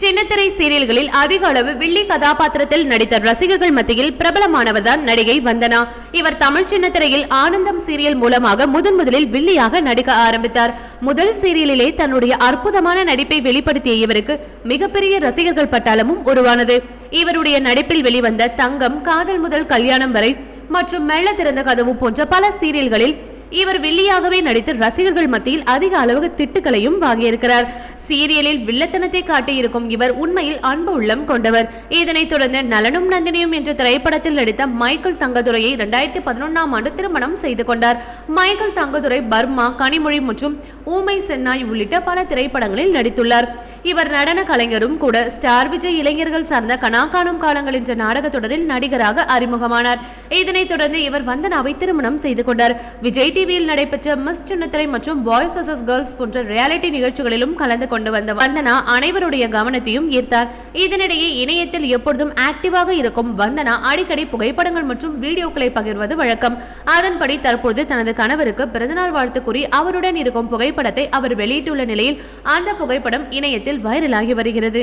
சின்னத்திரை சீரியல்களில் அதிக அளவு வில்லி கதாபாத்திரத்தில் நடித்த ரசிகர்கள் மத்தியில் பிரபலமானவர்தான் நடிகை வந்தனா. இவர் தமிழ் சின்னத்திரையில் ஆனந்தம் சீரியல் மூலமாக முதன் முதலில் வில்லியாக நடிக்க ஆரம்பித்தார். முதல் சீரியலிலே தன்னுடைய அற்புதமான நடிப்பை வெளிப்படுத்திய இவருக்கு மிகப்பெரிய ரசிகர்கள் பட்டாளமும் உருவானது. இவருடைய நடிப்பில் வெளிவந்த தங்கம் காதல் முதல் கல்யாணம் வரை மற்றும் மெல்ல திறந்த கதவு போன்ற பல சீரியல்களில் இவர் வில்லியாகவே நடித்து ரசிகர்கள் மத்தியில் அதிக அளவு திட்டுகளையும் வாங்கியிருக்கிறார். சீரியலில் வில்லத்தனத்தை காட்டியிருக்கும் இவர் உண்மையில் அன்பு உள்ளம் கொண்டவர். இதனைத் தொடர்ந்து நலனும் நந்தினியும் என்ற திரைப்படத்தில் நடித்த மைக்கேல் தங்கதுரையை இரண்டாயிரத்தி பதினொன்றாம் ஆண்டு திருமணம் செய்து கொண்டார். மைக்கேல் தங்கதுரை பர்மா கனிமொழி மற்றும் ஊமை சென்னாய் உள்ளிட்ட பல திரைப்படங்களில் நடித்துள்ளார். இவர் நடன கலைஞரும் கூட ஸ்டார் விஜய் இளைஞர்கள் சார்ந்த கனா காலங்கள் என்ற நாடக தொடரில் நடிகராக அறிமுகமானார். இதனைத் தொடர்ந்து இவர் வந்தனாவை திருமணம் செய்து கொண்டார். விஜய் டிவியில் நடைபெற்ற மிஸ் சின்னத்திரை மற்றும் பாய்ஸ் வர்சஸ் கேர்ள்ஸ் போன்ற ரியாலிட்டி நிகழ்ச்சிகளிலும் கலந்து கொண்டு வந்த வந்தனா அனைவருடைய கவனத்தையும் ஈர்த்தார். இதனிடையே இணையத்தில் எப்பொழுதும் ஆக்டிவாக இருக்கும் வந்தனா அடிக்கடி புகைப்படங்கள் மற்றும் வீடியோக்களை பகிர்வது வழக்கம். அதன்படி தற்போது தனது கணவருக்கு பிறந்தநாள் வாழ்த்து கூறி அவருடன் இருக்கும் புகைப்படத்தை அவர் வெளியிட்டுள்ள நிலையில் அந்த புகைப்படம் இணையத்தில் வைரலாகி வருகிறது.